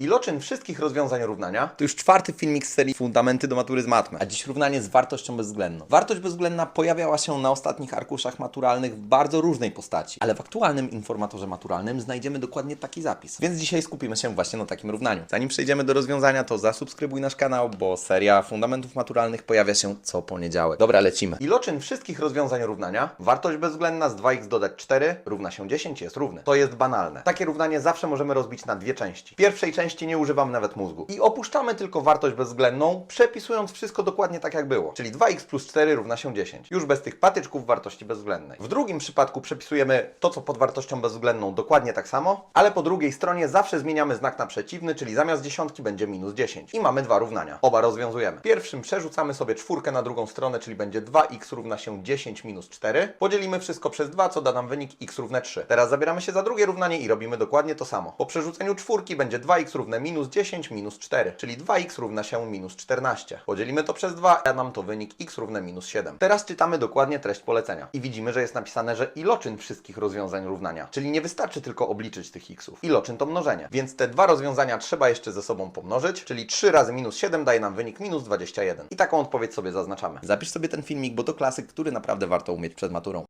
Iloczyn wszystkich rozwiązań równania to już czwarty filmik z serii Fundamenty do matury z matmy, a dziś równanie z wartością bezwzględną. Wartość bezwzględna pojawiała się na ostatnich arkuszach maturalnych w bardzo różnej postaci, ale w aktualnym informatorze maturalnym znajdziemy dokładnie taki zapis. Więc dzisiaj skupimy się właśnie na takim równaniu. Zanim przejdziemy do rozwiązania, to zasubskrybuj nasz kanał, bo seria Fundamentów maturalnych pojawia się co poniedziałek. Dobra, lecimy. Iloczyn wszystkich rozwiązań równania, wartość bezwzględna z 2x dodać 4 równa się 10 jest równy. To jest banalne. Takie równanie zawsze możemy rozbić na dwie części. W pierwszej części nie używamy nawet mózgu i opuszczamy tylko wartość bezwzględną, przepisując wszystko dokładnie tak jak było. Czyli 2x plus 4 równa się 10. Już bez tych patyczków wartości bezwzględnej. W drugim przypadku przepisujemy to, co pod wartością bezwzględną dokładnie tak samo, ale po drugiej stronie zawsze zmieniamy znak na przeciwny, czyli zamiast dziesiątki będzie minus 10. I mamy dwa równania. Oba rozwiązujemy. Pierwszym przerzucamy sobie czwórkę na drugą stronę, czyli będzie 2x równa się 10 minus 4. Podzielimy wszystko przez 2, co da nam wynik x równe 3. Teraz zabieramy się za drugie równanie i robimy dokładnie to samo. Po przerzuceniu czwórki będzie 2x równe minus 10 minus 4, czyli 2x równa się minus 14. Podzielimy to przez 2, a nam to wynik x równe minus 7. Teraz czytamy dokładnie treść polecenia i widzimy, że jest napisane, że iloczyn wszystkich rozwiązań równania, czyli nie wystarczy tylko obliczyć tych xów. Iloczyn to mnożenie, więc te dwa rozwiązania trzeba jeszcze ze sobą pomnożyć, czyli 3 razy minus 7 daje nam wynik minus 21. I taką odpowiedź sobie zaznaczamy. Zapisz sobie ten filmik, bo to klasyk, który naprawdę warto umieć przed maturą.